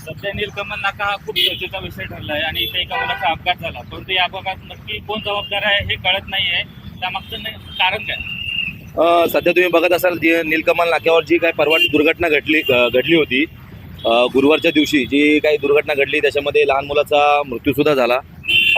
सध्या निलकमल नाका हा खूप चर्चेचा विषय ठरला आहे आणि इथे एका मुलाचा अपघात झाला. परंतु या अपघातात नक्की कोण जबाबदार आहे हे कळत नाही आहे त्यामागचं न- कारण काय? अ, सध्या तुम्ही बघत असाल जी नीलकमल नाक्यावर जी काही परवा दुर्घटना घडली घडली होती गुरुवारच्या दिवशी जी काही दुर्घटना घडली त्याच्यामध्ये लहान मुलाचा मृत्यूसुद्धा झाला.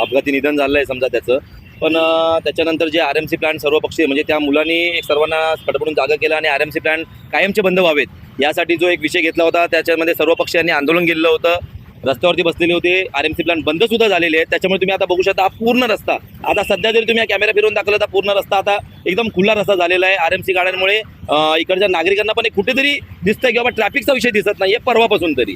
अपघाती निधन झालं आहे समजा त्याचं. पण त्याच्यानंतर जे आर एम सी प्लॅन सर्वपक्षीय म्हणजे त्या मुलांनी एक सर्वांना खडबडून जागा केला आणि आर एम सी प्लॅन कायमचे बंद व्हावेत. यासाठी जो एक विषय घेतला होता त्याच्यामध्ये सर्वपक्षीयांनी आंदोलन केलेलं होतं. रस्त्यावरती बसलेले होते आर एम सी प्लांट बंद सुद्धा झालेले आहेत. त्याच्यामुळे तुम्ही आता बघू शकता हा पूर्ण रस्ता. आता सध्या जरी तुम्ही कॅमेरा फिरवून दाखवला तर पूर्ण रस्ता आता एकदम खुला रस्ता झालेला आहे आर एम सी गाड्यांमुळे इकडच्या नागरिकांना पण एक कुठेतरी दिसतंय की बाबा ट्रॅफिकचा विषय दिसत नाही आहे परवापासून तरी.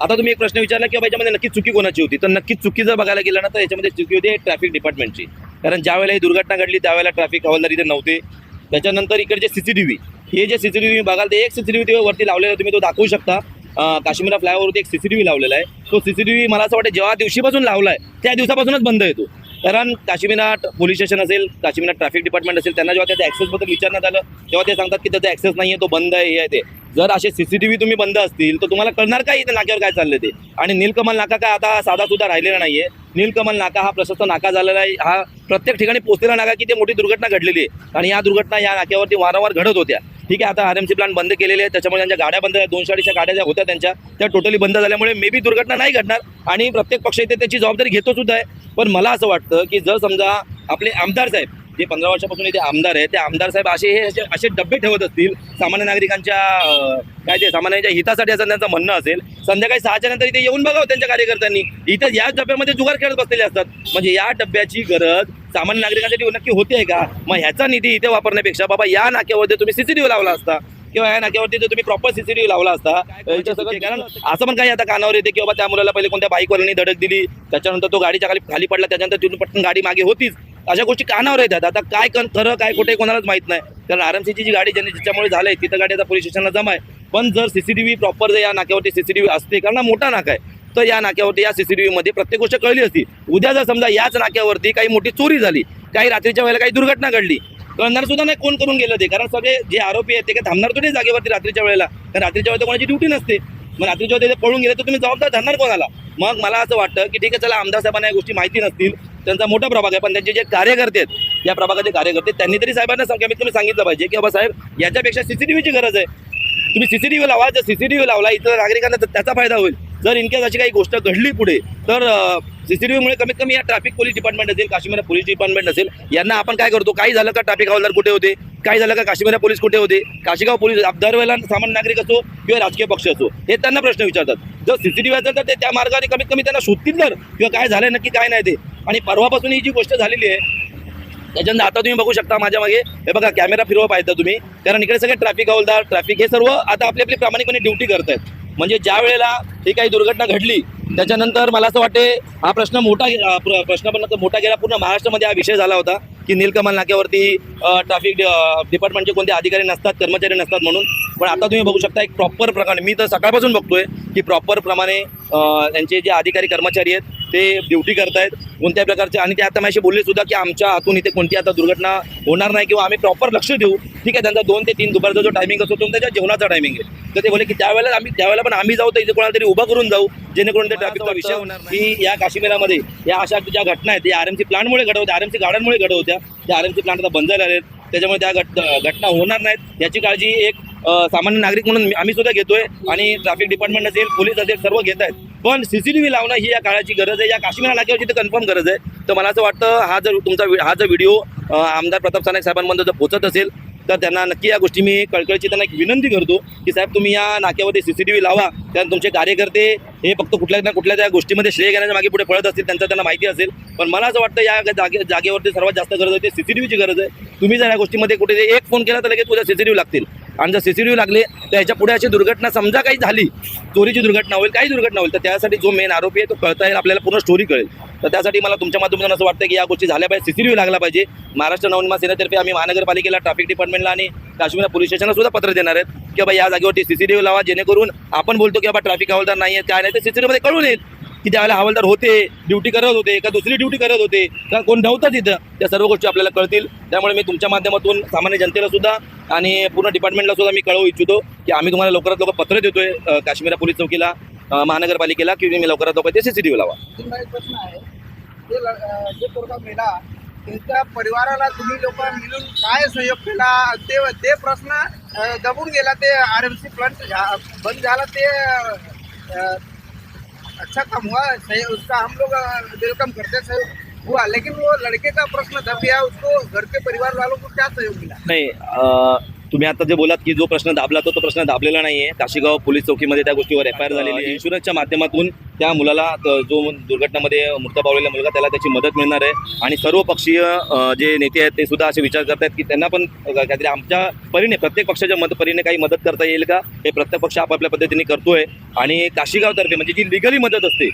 आता तुम्ही एक प्रश्न विचारला की बाबा याच्यामध्ये नक्की चुकी कोणाची होती? तर नक्की चुकी जर बघायला गेलं ना तर याच्यामध्ये चुकी होती ट्रॅफिक डिपार्टमेंटची कारण ज्यावेळेला ही दुर्घटना घडली त्यावेळेला ट्रॅफिक हवालदार इथे नव्हते. त्याच्यानंतर इकडचे सी सी टी व्ही हे जे सी सी टी व्ही बघाल ते एक सी सी टी व्ही वरती लावलेलं तुम्ही तो दाखवू शकता. काश्मीरा फ्लायओव्हरवरती एक सी सी टी व्ही लावलेला आहे. तो सी सी टी व्ही मला असं वाटतं जेव्हा दिवशीपासून लावला आहे त्या दिवसापासूनच बंद येतो कारण काश्मीरा पोलीस स्टेशन असेल काश्मीरा ट्रॅफिक डिपार्टमेंट असेल त्यांना जेव्हा त्याच्या ॲक्सेसबद्दल विचारण्यात आलं तेव्हा ते सांगतात की त्याचा ॲक्सेस नाही आहे तो बंद आहे हे आहे ते. जर असे सी सी टी व्ही तुम्ही बंद असतील तर तुम्हाला कळणार काय इथे नाक्यावर काय चाललं ते? आणि नीलकमल नाका काय आता साधासुद्धा राहिलेला नाही आहे नीलकमल नाका हा प्रशस्त नाका झालेला आहे. हा प्रत्येक ठिकाणी पोहोचलेला नाका की ते मोठी दुर्घटना घडलेली आहे. आणि या दुर्घटना या नाक्यावरती वारंवार घडत होत्या. ठीक आहे आता आर एम सी प्लांट बंद केलेले आहे त्याच्यामुळे त्यांच्या गाड्या बंद झाल्या. दोनशे अडीचशे गाड्या ज्या होत्या त्यांच्या त्या टोटली बंद झाल्यामुळे मे बी दुर्घटना नाही घडणार. आणि प्रत्येक पक्ष इथे त्याची जबाबदारी घेतो सुद्धा आहे. पण मला असं वाटतं की जर समजा आपले आमदार साहेब जे पंधरा वर्षापासून इथे आमदार आहे ते आमदार साहेब असे हे असे- असे ठेवत असतील सामान्य नागरिकांच्या काय ते सामान्यांच्या हितासाठी असं त्यांचं म्हणणं असेल संध्याकाळी सहाच्या नंतर इथे येऊन बघावं त्यांच्या कार्यकर्त्यांनी. इथे याच डब्यामध्ये जुगार खेळत बसलेले असतात. म्हणजे या डब्याची गरज सामान्य नागरिकांसाठी हो- नक्की होते आहे का? मग ह्याचा निधी इथे वापरण्यापेक्षा बाबा या नाक्यावरती तुम्ही सीसीटीव्ही लावला असता. किंवा या नाक्यावरती जर तुम्ही प्रॉपर सीसीटीव्ही लावला असता कारण असं पण काही आता कानावर येते की बाबा त्या मुलाला पहिले कोणत्या बाईकवाल्याने धडक दिली त्याच्यानंतर तो गाडीच्या खाली खाली पडला त्याच्यानंतर तिथून पटकन गाडी मागे होतीच. अशा गोष्टी कानावर येतात. आता काय खरं काय कुठे कोणालाच माहीत नाही. कारण आरएमसीची जी गाडी ज्यांनी ज्याच्यामुळे झालंय तिथं गाडी आता पोलीस स्टेशनला जमा आहे. पण जर C C T V proper जर या नाक्यावरती सी सी टी व्ही असते कारण हा मोठा नाका आहे तर या नाक्यावरती या सी सी टी व्हीमध्ये प्रत्येक गोष्ट कळली असती. उद्या जर समजा याच नाक्यावरती काही मोठी चोरी झाली काही रात्रीच्या वेळेला काही दुर्घटना घडली कळणार सुद्धा नाही कोण करून गेलं ते कारण सगळे जे आरोपी आहेत ते काही थांबणार थोडी जागेवरती रात्रीच्या वेळेला कारण रात्रीच्या वेळेला कोणाची ड्युटी नसते. मग रात्रीच्या वेळेला पळून गेले तर तुम्ही जबाबदार धरणार कोणाला? मग मला असं वाटतं की ठीक आहे चला आमदार साहेबांना या गोष्टी माहिती नसतील त्यांचा मोठा प्रभाग आहे पण त्यांचे जे कार्यकर्ते आहेत या प्रभागाचे कार्यकर्ते त्यांनी तरी साहेबांना कमीत कमी सांगितलं पाहिजे की बाबा साहेब याच्यापेक्षा सीसीटीव्हीची गरज आहे. तुम्ही सीसीटीव्ही लावा जर सीसीटीव्ही लावला इतर नागरिकांना तर त्याचा फायदा होईल. जर इनकेस अशी काही गोष्ट घडली पुढे तर सीसीटीव्हीमुळे कमीत कमी या ट्रॅफिक पोलीस डिपार्टमेंट असेल काश्मीर पोलीस डिपार्टमेंट असेल यांना आपण काय करतो? काही झालं का ट्रॅफिक हवालदार कुठे होते? काय झालं का काश्मीर पोलीस कुठे होते? काशीगाव पोलीस दरवेळेला सामान्य नागरिक असो किंवा राजकीय पक्ष असो हे त्यांना प्रश्न विचारतात. जर सीसीटीव्ही असेल तर ते त्या मार्गाने कमीत कमी त्यांना शोधतील तर किंवा काय झालं नक्की काय नाही ते. आणि परवापासून ही जी गोष्ट झालेली आहे त्याच्यानंतर आता तुम्ही बघू शकता माझ्या मागे. हे बघा कॅमेरा फिरवा पाहिजे तुम्ही. कारण इकडे सगळे ट्रॅफिक हवलदार ट्रॅफिक हे सर्व आता आपली आपली प्रामाणिकपणे ड्युटी करत आहेत म्हणजे ज्या वेळेला ही काही दुर्घटना घडली त्याच्यानंतर मला असं वाटते हा प्रश्न मोठा प्र- प्रश्न पण मोठा गेला. पूर्ण महाराष्ट्रामध्ये हा विषय झाला होता की नीलकमल नाक्यावरती ट्रॅफिक डिपार्टमेंटचे कोणते अधिकारी नसतात कर्मचारी नसतात म्हणून. पण आता तुम्ही बघू शकता एक प्रॉपर प्रकारे मी तर सकाळपासून बघतोय की प्रॉपर प्रमाणे त्यांचे जे अधिकारी कर्मचारी आहेत ते ड्युटी करतायत. कोणत्या प्रकारचे आणि ते आता माझ्याशी बोलले सुद्धा की आमच्या हातून इथे कोणती आता दुर्घटना होणार नाही किंवा आम्ही प्रॉपर लक्ष देऊ. ठीक आहे त्यांचा दोन ते तीन दुपारचा जो टायमिंग असतो तो त्याच्या जेवणाचा टायमिंग आहे. तर ते बोले की त्यावेळेला आम्ही त्यावेळेला पण आम्ही जाऊ तर इथे कोणाला तरी उभा करून जाऊ जेणेकरून ते ट्रॅफिकचा विषय होणार नाही. की या काश्मीरामध्ये या अशा ज्या घटना आहेत त्या आर एम सी प्लांटमुळे घडत होत्या आर एम सी गाड्यांमुळे घडत होत्या. त्या आर एम सी प्लांट आता बंद झाले आहेत. त्याच्यामुळे त्या घट घटना होणार नाहीत. याची काळजी एक सामान्य नागरिक म्हणून आम्ही सुद्धा घेतोय. आणि ट्रॅफिक डिपार्टमेंट असेल पोलीस असेल सर्व घेत आहेत पण सी सी टी व्ही लावणं ही या काळाची गरज आहे. या काश्मीर नाक्यावरची तर कन्फर्म गरज आहे तर मला असं वाटतं हा जर तुमचा हा जर व्हिडिओ आमदार प्रताप सानक साहेबांमध्ये जर पोचत असेल तर त्यांना नक्की या गोष्टी मी कळकळीची त्यांना एक विनंती करतो की साहेब तुम्ही या नाक्यावरती व्ही लावा. कारण तुमचे कार्यकर्ते हे फक्त कुठल्या ना कुठल्या त्या गोष्टीमध्ये श्रेय घेण्याच्या मागे पुढे पळत असतील त्यांचं त्यांना माहिती असेल. पण मला असं वाटतं या जागे जागेवरती सर्वात जास्त गरज आहे ते व्हीची गरज आहे. तुम्ही जर या गोष्टीमध्ये कुठे एक फोन केला तर लगेच उद्या व्ही लागतील. आणि जर व्ही लागले तर याच्यापुढे अशी दुर्घटना समजा काही झाली चोरीची दुर्घटना होईल काही दुर्घटना होईल तर त्यासाठी जो मेन आरोपी आहे तो कळता येईल आपल्याला पूर्ण स्टोरी कळेल. तर त्यासाठी मला तुमच्या माध्यमातून असं वाटतं की या गोष्टी झाल्या पाहिजे सीसीटीव्ही लागला पाहिजे. महाराष्ट्र नवनिर्माण सेनेतर्फे आम्ही महानगरपालिकेला ट्रॅफिक डिपार्टमेंटला आणि काश्मीर पोलीस स्टेशनला सुद्धा पत्र देणार आहेत की बाबा या जागेवरती सीसीटीव्ही लावा जेणेकरून आपण बोलतो की बाबा ट्रॅफिक हवालदार नाही आहे काय नाही ते सीसीटीव्हीमध्ये कळून येईल. की त्यावेळेला हवालदार होते ड्युटी करत होते का दुसरी ड्युटी करत होते का कोण नव्हतं तिथं त्या सर्व गोष्टी आपल्याला कळतील. त्यामुळे मी तुमच्या माध्यमातून सामान्य जनतेला सुद्धा आणि पूर्ण डिपार्टमेंटला सुद्धा मी कळवू इच्छितो की आम्ही तुम्हाला लवकरात लवकर पत्र देतोय काश्मीर काश्मीरा पोलीस चौकीला महानगरपालिकेला की तुम्ही लवकरात लवकर ते सी लावा. माझा एक प्रश्न आहे. मेला त्यांच्या परिवाराला तुम्ही लोक मिळून काय सहयोग केला? ते ते प्रश्न दबून गेला ते आर एम सी प्लांट बंद झाला ते अच्छा काम हुआ सही उसका हम लोग वेलकम करते सहयोग हुआ। लेकिन वो लड़के का प्रश्न दब गया उसको घर के परिवार वालों को क्या सहयोग मिला? नाही अ, तुम्ही आता जे बोलात की जो प्रश्न दाबला तो तो प्रश्न दाबलेला नाही आहे काशीगाव पोलीस चौकीमध्ये त्या गोष्टीवर एफ आय आर झालेली आहे. इन्शुरन्सच्या माध्यमातून त्या मुलाला जो दुर्घटनेमध्ये मृत पावलेला मुलगा त्याला त्याची मदत मिळणार आहे. आणि सर्व पक्षीय जे नेते आहेत ते सुद्धा असे विचार करतात की त्यांना पण काहीतरी आमच्या परीने प्रत्येक पक्षाच्या मत परीने काही मदत करता येईल का? हे प्रत्येक पक्ष आपापल्या पद्धतीने करतोय. आणि काशीगावतर्फे म्हणजे जी लिगली मदत असते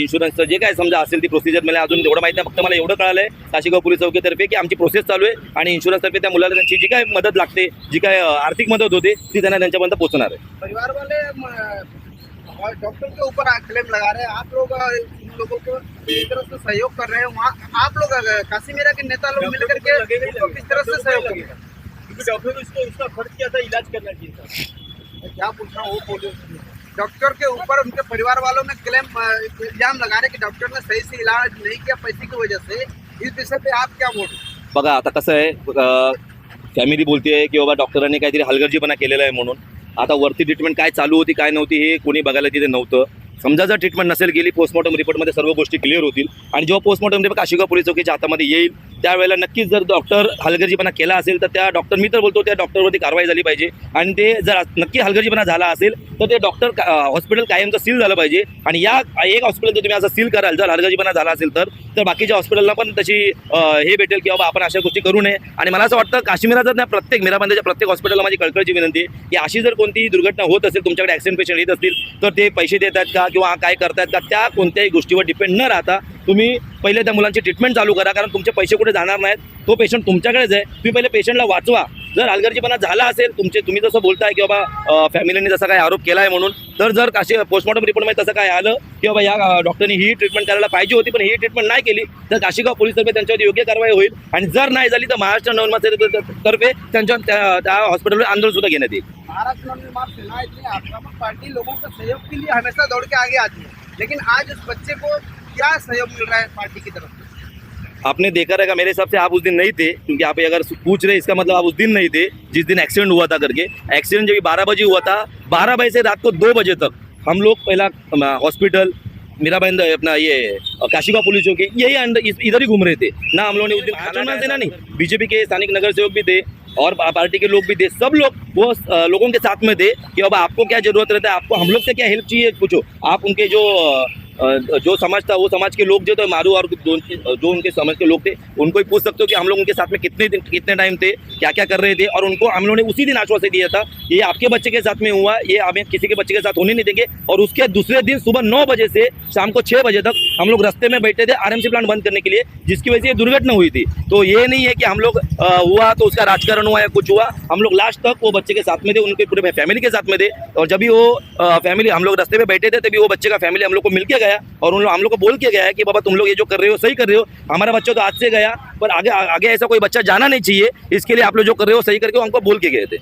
इन्शुरन्सचं जे काय समजा असेल ती प्रोसिजर मला अजून एवढं माहिती नाही फक्त मला एवढं कळालं आहे काशीगाव पोलीस चौकीतर्फे की आमची प्रोसेस चालू आहे. आणि इन्शुरन्सतर्फे त्या मुलाला त्यांची जी काय मदत लागते जी काय आर्थिक मदत होते ती त्यांना त्यांच्यापर्यंत पोहोचणार आहे. और डॉक्टर के ऊपर क्लेम लगा रहे हैं। आप लोग इन लोगों को इस तरह से सहयोग कर रहे हैं? वहाँ आप लोग काशीमीरा के नेता लोग मिल करके किस तरह से सहयोग करेंगे क्योंकि डॉक्टर ने उसको उसका खर्च किया था इलाज करना चाहिए था। क्या पूछना वो बोलो। डॉक्टर के ऊपर उनके परिवार वालों ने क्लेम इल्ज़ाम लगा रहे कि डॉक्टर ने सही से इलाज नहीं किया पैसे की वजह से। इस विषय पे आप क्या बोल बघा आता कसं आहे फॅमिली बोलते की बाबा डॉक्टरांनी काहीतरी हलगर्जीपणा केलेला आहे म्हणून. आता वरती ट्रीटमेंट काय चालू होती काय नव्हती हे कोणी बघायला तिथे नव्हतं. समजा जर ट्रीटमेंट नसेल गेली पोस्टमॉर्टम रिपोर्टमध्ये सर्व गोष्टी क्लिअर होतील. आणि जेव्हा पोस्टमॉर्टम रिपोर्ट काशिगाव पोलीस चौकीच्या हातामध्ये येईल त्यावेळेला नक्कीच जर डॉक्टर हलगर्जीपणा केला असेल तर त्या डॉक्टर मी तर बोलतो त्या डॉक्टरवरती कारवाई झाली पाहिजे. आणि ते जर नक्की हलगर्जीपणा झाला असेल तर ते डॉक्टर हॉस्पिटल कायमचं सील झालं पाहिजे. आणि या एक हॉस्पिटल जर तुम्ही असं सील कराल जर हलगर्जीपणा झाला असेल तर तर बाकीच्या हॉस्पिटलला पण तशी हे भेटेल की बाबा आपण अशा गोष्टी करू नये. आणि मला असं वाटतं काश्मीरात जर नाही प्रत्येक मीराबांध्याच्या प्रत्येक हॉस्पिटलला माझी कळकळची विनंती आहे की अशी जर कोणतीही दुर्घटना होत असेल तुमच्याकडे ॲक्सिडेंट पेशंट येत असतील तर ते पैसे देतात का? का किंवा काय करतायत का त्या कोणत्याही गोष्टीवर डिपेंड न राहता तुम्ही पहिले त्या मुलांची ट्रीटमेंट चालू करा कारण तुमचे पैसे कुठे जाणार नाहीत. तो पेशंट तुमच्याकडेच आहे. तुम्ही पहिले पेशंटला वाचवा. जर हलगर्जीपणा झाला असेल तुमचे तुम्ही जसं बोलताय की बाबा फॅमिलीने जसा काही आरोप केला आहे म्हणून तर जर काशी पोस्टमॉर्टम रिपोर्टमध्ये तसं काय आलं की बाबा या डॉक्टरनी ही ट्रीटमेंट करायला पाहिजे होती पण ही ट्रीटमेंट नाही केली तर काशीगाव पोलीसतर्फे त्यांच्यावर योग्य कारवाई होईल. आणि जर नाही झाली तर महाराष्ट्र नवनिर्माण तर्फे त्यांच्या त्या त्या हॉस्पिटलवर आंदोलनसुद्धा घेण्यात येईल. महाराष्ट्र निर्माण सेना इतनी आक्रामक पार्टी लोगों के सहयोग के लिए हमेशा दौड़ के आगे आती है। लेकिन आज उस बच्चे को क्या सहयोग मिल रहा है पार्टी की तरफ़ से? आपने देखा रहेगा, मेरे हिसाब से आप उस दिन नहीं थे, क्योंकि आप अगर पूछ रहे इसका मतलब आप उस दिन नहीं थे, जिस दिन एक्सीडेंट हुआ था करके। एक्सीडेंट जब बारह बजे हुआ था, बारह बजे से रात को दो बजे तक हम लोग पहला हॉस्पिटल मीराबाई अपना ये काशीगांव पुलिस चौकी यही अंदर इधर ही घूम रहे थे. ना हम लोगों ने उस दिन आचरण ना ना नहीं बीजेपी के स्थानीय नगर सेवक भी थे और पार्टी के लोग भी थे सब लोग वो लोगों के साथ में थे कि अब आपको क्या ज़रूरत रहता है आपको हम लोग से क्या हेल्प चाहिए पूछो। आप उनके जो जो समाज था वो समाज के लोग जो थे मारू और दो, जो उनके समाज के लोग थे उनको ही पूछ सकते हो कि हम लोग उनके साथ में कितने दिन कितने टाइम थे क्या क्या कर रहे थे और उनको हम लोगों ने उसी दिन आश्वासन दिया था ये आपके बच्चे के साथ में हुआ ये हमें किसी के बच्चे के साथ होने नहीं देंगे और उसके दूसरे दिन सुबह नौ बजे से शाम को छः बजे तक हम लोग रास्ते में बैठे थे आरएमसी प्लांट बंद करने के लिए जिसकी वजह से ये दुर्घटना हुई थी। तो ये नहीं है कि हम लोग हुआ तो उसका राजकारण हुआ या कुछ हुआ हम लोग लास्ट तक वो बच्चे के साथ में थे उनके पूरे फैमिली के साथ में थे और जब भी वो फैमिली हम लोग रस्ते में बैठे थे तभी वो बच्चे का फैमिली हम लोग को मिल के गया और उन लोग हम लोग को बोल के गया है कि बाबा तुम लोग ये जो कर रहे हो सही कर रहे हो। हमारा बच्चा तो आज से गया पर आगे आगे ऐसा कोई बच्चा जाना नहीं चाहिए। इसके लिए आप लोग जो कर रहे हो सही करके हमको बोल के गए थे।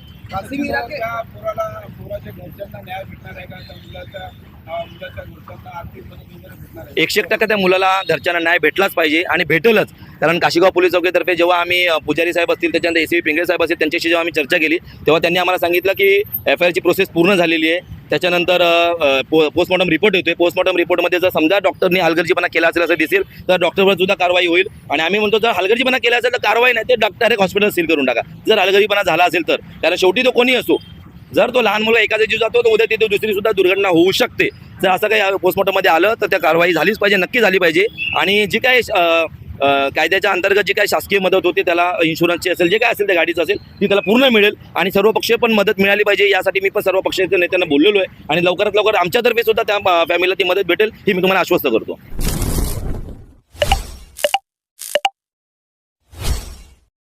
एकशे एक टक्का त्या मुलाला घरच्यांना न्याय भेटलाच पाहिजे आणि भेटेलच. कारण काशीगाव पोलीस चौकीतर्फे जेव्हा आम्ही पुजारी साहेब असतील त्याच्यानंतर ए सी पिंगळे साहेब असतील त्यांच्याशी जेव्हा आम्ही चर्चा केली तेव्हा त्यांनी आम्हाला सांगितलं की एफ आय आरची प्रोसेस पूर्ण झालेली आहे. त्याच्यानंतर पो पोस्टमॉर्टम रिपोर्ट येतोय. पोस्टमॉर्टम रिपोर्टमध्ये जर समजा डॉक्टरनी हलगर्जीपणा केला असेल असं दिसेल तर डॉक्टरवर सुद्धा कारवाई होईल. आणि आम्ही म्हणतो जर हलगर्जीपणा केला असेल तर कारवाई नाही ते डॉक्टर एक हॉस्पिटल सील करून टाका. जर हलगर्जीपणा झाला असेल तर. कारण शेवटी तो कोणी असो. जर तो लहान मुलं एखाद्या जीव जातो तर उद्या तिथे दुसरी सुद्धा दुर्घटना होऊ शकते. जर असं काही पोस्टमॉर्टममध्ये आलं तर त्या कारवाई झालीच पाहिजे नक्की झाली पाहिजे. आणि जी काही कायद्याच्या अंतर्गत जी काही शासकीय मदत होती त्याला इन्शुरन्सची असेल जे काय असेल त्या गाडीचं असेल ती त्याला पूर्ण मिळेल आणि सर्व पक्षीय पण मदत मिळाली पाहिजे. यासाठी मी पण सर्व पक्षाच्या नेत्यांना बोललेलो आहे आणि लवकरात लवकर आमच्यातर्फे सुद्धा त्या फॅमिलीला ती मदत भेटेल ही मी तुम्हाला आश्वस्त करतो.